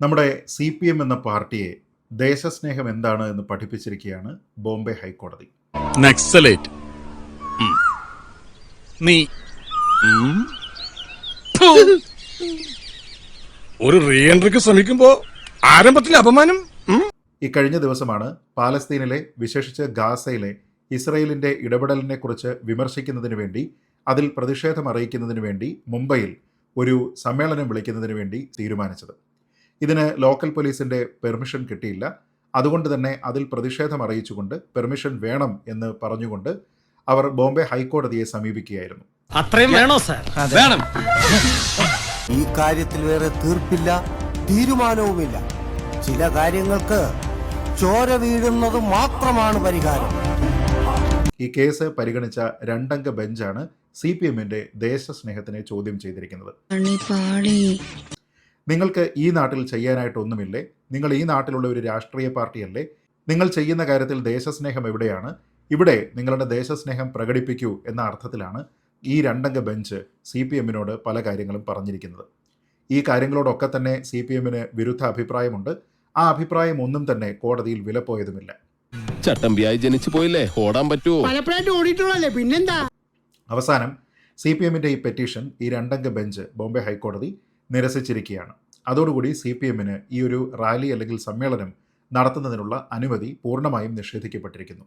നമ്മുടെ C P M എന്ന പാർട്ടിയെ ദേശസ്നേഹം എന്താണ് എന്ന് പഠിപ്പിച്ചിരിക്കുകയാണ് ബോംബെ ഹൈക്കോടതി. നക്സലേറ്റ്. നീ. ഒരു റീഎൻട്രിക്ക് ശ്രമിക്കുമ്പോ ആരംഭത്തിൽ അപമാനം? ഈ ഇക്കഴിഞ്ഞ ദിവസമാണ് പാലസ്തീനിലെ വിശേഷിച്ച് ഗാസയിലെ ഇസ്രയേലിന്റെ ഇടപെടലിനെ കുറിച്ച് വിമർശിക്കുന്നതിന് വേണ്ടി അതിൽ പ്രതിഷേധം അറിയിക്കുന്നതിന് വേണ്ടി മുംബൈയിൽ ഒരു സമ്മേളനം വിളിക്കുന്നതിന് വേണ്ടി തീരുമാനിച്ചത്. ഇതിന് ലോക്കൽ പോലീസിന്റെ പെർമിഷൻ കിട്ടിയില്ല. അതുകൊണ്ട് തന്നെ അതിൽ പ്രതിഷേധം അറിയിച്ചുകൊണ്ട് പെർമിഷൻ വേണം എന്ന് പറഞ്ഞുകൊണ്ട് അവർ ബോംബെ ഹൈക്കോടതിയെ സമീപിക്കുകയായിരുന്നു. അത്രയും വേണോ സാർ വേണം. ഈ കാര്യത്തിൽ വേറെ തീർപ്പില്ല തീരുമാനവുമില്ല. ചില കാര്യങ്ങൾക്ക് ചോര വീഴുന്നത് മാത്രമാണ് പരിഹാരം. ഈ കേസ് പരിഗണിച്ച രണ്ടംഗ ബെഞ്ചാണ് സി പി എമ്മിന്റെ ദേശസ്നേഹത്തിനെ ചോദ്യം ചെയ്തിരിക്കുന്നത്. നിങ്ങൾക്ക് ഈ നാട്ടിൽ ചെയ്യാനായിട്ട് ഒന്നുമില്ലേ നിങ്ങൾ ഈ നാട്ടിലുള്ള ഒരു രാഷ്ട്രീയ പാർട്ടിയല്ലേ? നിങ്ങൾ ചെയ്യുന്ന കാര്യത്തിൽ ദേശസ്നേഹം എവിടെയാണ്? ഇവിടെ നിങ്ങളുടെ ദേശസ്നേഹം പ്രകടിപ്പിക്കൂ എന്ന അർത്ഥത്തിലാണ് ഈ രണ്ടംഗ ബെഞ്ച് സി പി എമ്മിനോട് പല കാര്യങ്ങളും പറഞ്ഞിരിക്കുന്നത്. ഈ കാര്യങ്ങളോടൊക്കെ തന്നെ സി പി എമ്മിന് വിരുദ്ധ അഭിപ്രായമുണ്ട്. ആ അഭിപ്രായം ഒന്നും തന്നെ കോടതിയിൽ വിലപ്പോയതുമില്ല. ചട്ടമ്പിയായി ജനിച്ചു പോയില്ലേ? ഓടാൻ പറ്റുമോ പലപ്പോഴായിട്ട് ഓടിയിട്ടുള്ളല്ലേ പിന്നെന്താ? അവസാനം സി പി എമ്മിന്റെ ഈ പെറ്റീഷൻ ഈ രണ്ടംഗ ബെഞ്ച് ബോംബെ ഹൈക്കോടതി നിരസിച്ചിരിക്കുകയാണ്. അതോടുകൂടി സി പി എമ്മിന് ഈ ഒരു റാലി അല്ലെങ്കിൽ സമ്മേളനം നടത്തുന്നതിനുള്ള അനുമതി പൂർണമായും നിഷേധിക്കപ്പെട്ടിരിക്കുന്നു.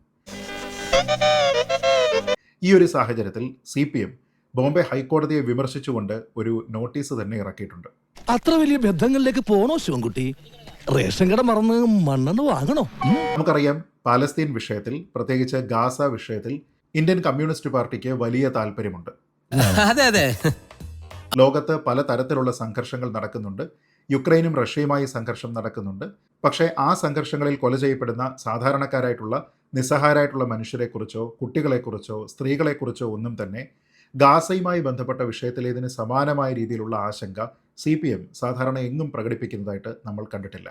ഈ ഒരു സാഹചര്യത്തിൽ സി പി എം ബോംബെ ഹൈക്കോടതിയെ വിമർശിച്ചുകൊണ്ട് ഒരു നോട്ടീസ് തന്നെ ഇറക്കിയിട്ടുണ്ട്. അത്ര വലിയ ബന്ധങ്ങളിലേക്ക് പോണോ ശിവൻകുട്ടി? റേഷൻ കട മറന്ന് മണ്ണെണ്ണ വാങ്ങണോ? നമുക്കറിയാം പാലസ്തീൻ വിഷയത്തിൽ പ്രത്യേകിച്ച് ഗാസ വിഷയത്തിൽ ഇന്ത്യൻ കമ്മ്യൂണിസ്റ്റ് പാർട്ടിക്ക് വലിയ താല്പര്യമുണ്ട്. അതെ അതെ. ലോകത്ത് പല തരത്തിലുള്ള സംഘർഷങ്ങൾ നടക്കുന്നുണ്ട്. യുക്രൈനും റഷ്യയുമായി സംഘർഷം നടക്കുന്നുണ്ട്. പക്ഷേ ആ സംഘർഷങ്ങളിൽ കൊല ചെയ്യപ്പെടുന്ന സാധാരണക്കാരായിട്ടുള്ള നിസ്സഹായരായിട്ടുള്ള മനുഷ്യരെക്കുറിച്ചോ കുട്ടികളെക്കുറിച്ചോ സ്ത്രീകളെക്കുറിച്ചോ ഒന്നും തന്നെ ഗാസയുമായി ബന്ധപ്പെട്ട വിഷയത്തിൽ ഇതിന് സമാനമായ രീതിയിലുള്ള ആശങ്ക സി പി എം സാധാരണ എങ്ങും പ്രകടിപ്പിക്കുന്നതായിട്ട് നമ്മൾ കണ്ടിട്ടില്ല.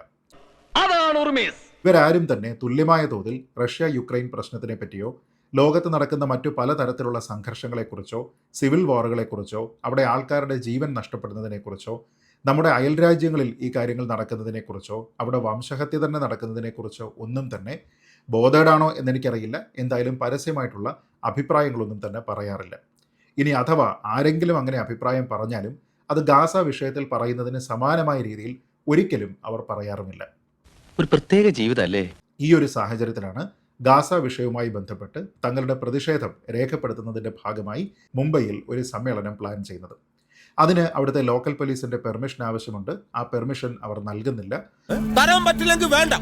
ഇവരാരും തന്നെ തുല്യമായ തോതിൽ റഷ്യ യുക്രൈൻ പ്രശ്നത്തിനെ പറ്റിയോ ലോകത്ത് നടക്കുന്ന മറ്റു പലതരത്തിലുള്ള സംഘർഷങ്ങളെക്കുറിച്ചോ സിവിൽ വാറുകളെക്കുറിച്ചോ അവിടെ ആൾക്കാരുടെ ജീവൻ നഷ്ടപ്പെടുന്നതിനെക്കുറിച്ചോ നമ്മുടെ അയൽ രാജ്യങ്ങളിൽ ഈ കാര്യങ്ങൾ നടക്കുന്നതിനെക്കുറിച്ചോ അവിടെ വംശഹത്യ തന്നെ നടക്കുന്നതിനെക്കുറിച്ചോ ഒന്നും തന്നെ ബോധേഡാണോ എന്നെനിക്കറിയില്ല. എന്തായാലും പരസ്യമായിട്ടുള്ള അഭിപ്രായങ്ങളൊന്നും തന്നെ പറയാറില്ല. ഇനി അഥവാ ആരെങ്കിലും അങ്ങനെ അഭിപ്രായം പറഞ്ഞാലും അത് ഗാസ വിഷയത്തിൽ പറയുന്നതിന് സമാനമായ രീതിയിൽ ഒരിക്കലും അവർ പറയാറുമില്ല. ഒരു പ്രത്യേക ജീവിതമല്ലേ ഈ ഒരു സാഹചര്യത്തിലാണ് ഗാസ വിഷയവുമായി ബന്ധപ്പെട്ട് തങ്ങളുടെ പ്രതിഷേധം രേഖപ്പെടുത്തുന്നതിന്റെ ഭാഗമായി മുംബൈയിൽ ഒരു സമ്മേളനം പ്ലാൻ ചെയ്യുന്നത്. അതിന് അവിടുത്തെ ലോക്കൽ പോലീസിന്റെ പെർമിഷൻ ആവശ്യമുണ്ട്. ആ പെർമിഷൻ അവർ നൽകുന്നില്ല. തരാൻ പറ്റില്ലെങ്കിൽ വേണ്ട.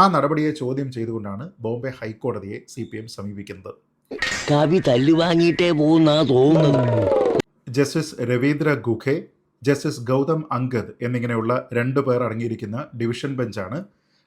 ആ നടപടിയെ ചോദ്യം ചെയ്തുകൊണ്ടാണ് ബോംബെ ഹൈക്കോടതിയെ സി പി എം സമീപിക്കുന്നത്. കവി തല്ലുവാങ്ങിയിട്ടേ പോകുന്നാ തോന്നുന്നത്. ജസ്റ്റിസ് രവീന്ദ്ര ഗുഖെ ജസ്റ്റിസ് ഗൗതം അങ്കദ് എന്നിങ്ങനെയുള്ള രണ്ടു പേർ അടങ്ങിയിരിക്കുന്ന ഡിവിഷൻ ബെഞ്ചാണ്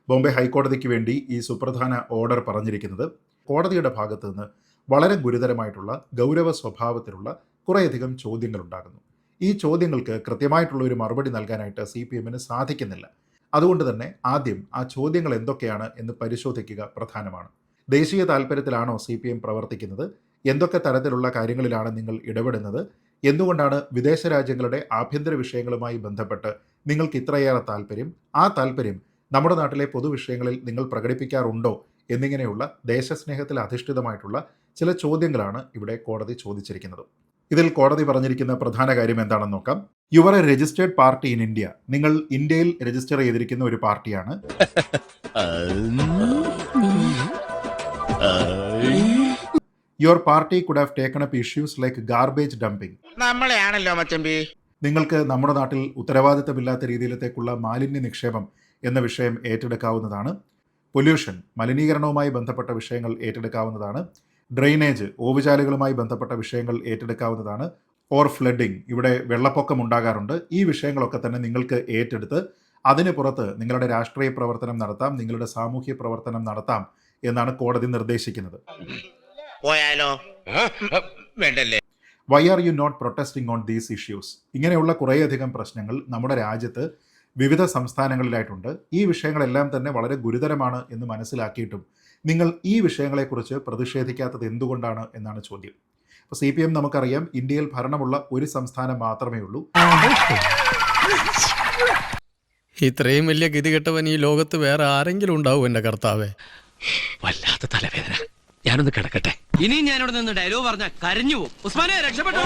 ബോംബെ ഹൈക്കോടതിക്ക് വേണ്ടി ഈ സുപ്രധാന ഓർഡർ പറഞ്ഞിരിക്കുന്നത്. കോടതിയുടെ ഭാഗത്തു നിന്ന് വളരെ ഗുരുതരമായിട്ടുള്ള ഗൗരവ സ്വഭാവത്തിലുള്ള കുറേയധികം ചോദ്യങ്ങൾ ഉണ്ടാകുന്നു ഈ ചോദ്യങ്ങൾക്ക് കൃത്യമായിട്ടുള്ള ഒരു മറുപടി നൽകാനായിട്ട് സി പി എമ്മിന് സാധിക്കുന്നില്ല. അതുകൊണ്ട് തന്നെ ആദ്യം ആ ചോദ്യങ്ങൾ എന്തൊക്കെയാണ് എന്ന് പരിശോധിക്കുക പ്രധാനമാണ്. ദേശീയ താല്പര്യത്തിലാണോ സി പി എം പ്രവർത്തിക്കുന്നത്? എന്തൊക്കെ തരത്തിലുള്ള കാര്യങ്ങളിലാണ് നിങ്ങൾ ഇടപെടുന്നത്? എന്തുകൊണ്ടാണ് വിദേശ രാജ്യങ്ങളുടെ ആഭ്യന്തര വിഷയങ്ങളുമായി ബന്ധപ്പെട്ട് നിങ്ങൾക്ക് ഇത്രയേറെ താല്പര്യം? ആ താല്പര്യം നമ്മുടെ നാട്ടിലെ പൊതുവിഷയങ്ങളിൽ നിങ്ങൾ പ്രകടിപ്പിക്കാറുണ്ടോ? എന്നിങ്ങനെയുള്ള ദേശസ്നേഹത്തിൽ അധിഷ്ഠിതമായിട്ടുള്ള ചില ചോദ്യങ്ങളാണ് ഇവിടെ കോടതി ചോദിച്ചിരിക്കുന്നത്. ഇതിൽ കോടതി പറഞ്ഞിരിക്കുന്ന പ്രധാന കാര്യം എന്താണെന്ന് നോക്കാം. Your a registered party in India നിങ്ങൾ ഇന്ത്യയിൽ രജിസ്റ്റർ ചെയ്തിരിക്കുന്ന ഒരു പാർട്ടിയാണ്. Your party could have taken up issues like garbage dumping നമ്മളെയാണല്ലോ മച്ചമ്പി. നിങ്ങൾക്ക് നമ്മുടെ നാട്ടിൽ ഉത്തരവാദിത്തമില്ലാത്ത രീതിയിലത്തേക്കുള്ള മാലിന്യ നിക്ഷേപം എന്ന വിഷയം ഏറ്റെടുക്കാവുന്നതാണ്. പൊല്യൂഷൻ മലിനീകരണവുമായി ബന്ധപ്പെട്ട വിഷയങ്ങൾ ഏറ്റെടുക്കാവുന്നതാണ്. ഡ്രെയിനേജ് ഓവുചാലുകളുമായി ബന്ധപ്പെട്ട വിഷയങ്ങൾ ഏറ്റെടുക്കാവുന്നതാണ്. ഓർ ഫ്ലഡിംഗ് ഇവിടെ വെള്ളപ്പൊക്കം ഉണ്ടാകാറുണ്ട്. ഈ വിഷയങ്ങളൊക്കെ തന്നെ നിങ്ങൾക്ക് ഏറ്റെടുത്ത് അതിന് പുറത്ത് നിങ്ങളുടെ രാഷ്ട്രീയ പ്രവർത്തനം നടത്താം നിങ്ങളുടെ സാമൂഹ്യ പ്രവർത്തനം നടത്താം. എന്നാണ് കോടതി നിർദ്ദേശിക്കുന്നത്. പോയാലോ? വേണ്ടല്ലേ? Why are you not protesting on these issues ഇങ്ങനെയുള്ള കുറേയധികം പ്രശ്നങ്ങൾ നമ്മുടെ രാജ്യത്ത് വിവിധ സംസ്ഥാനങ്ങളിലായിട്ടുണ്ട്. ഈ വിഷയങ്ങളെല്ലാം തന്നെ വളരെ ഗുരുതരമാണ് എന്ന് മനസ്സിലാക്കിയിട്ടും നിങ്ങൾ ഈ വിഷയങ്ങളെക്കുറിച്ച് പ്രതിഷേധിക്കാത്തത് എന്തുകൊണ്ടാണ് എന്നാണ് ചോദ്യം. അപ്പോൾ സി പി എം നമുക്കറിയാം ഇന്ത്യയിൽ ഭരണമുള്ള ഒരു സംസ്ഥാനം മാത്രമേ ഉള്ളൂ. ഇത്രയും വലിയ ഗതികെട്ടവൻ ഈ ലോകത്ത് വേറെ ആരെങ്കിലും ഉണ്ടാവും എന്റെ കർത്താവേ. വല്ലാത്ത തലവേദന. ഞാനൊന്ന് കിടക്കട്ടെ. ഇനിയും ഞാനിവിടെ നിന്ന് ഡയലോഗ് പറഞ്ഞ കരഞ്ഞു പോകും. ഉസ്മാനെ രക്ഷപ്പെട്ടു.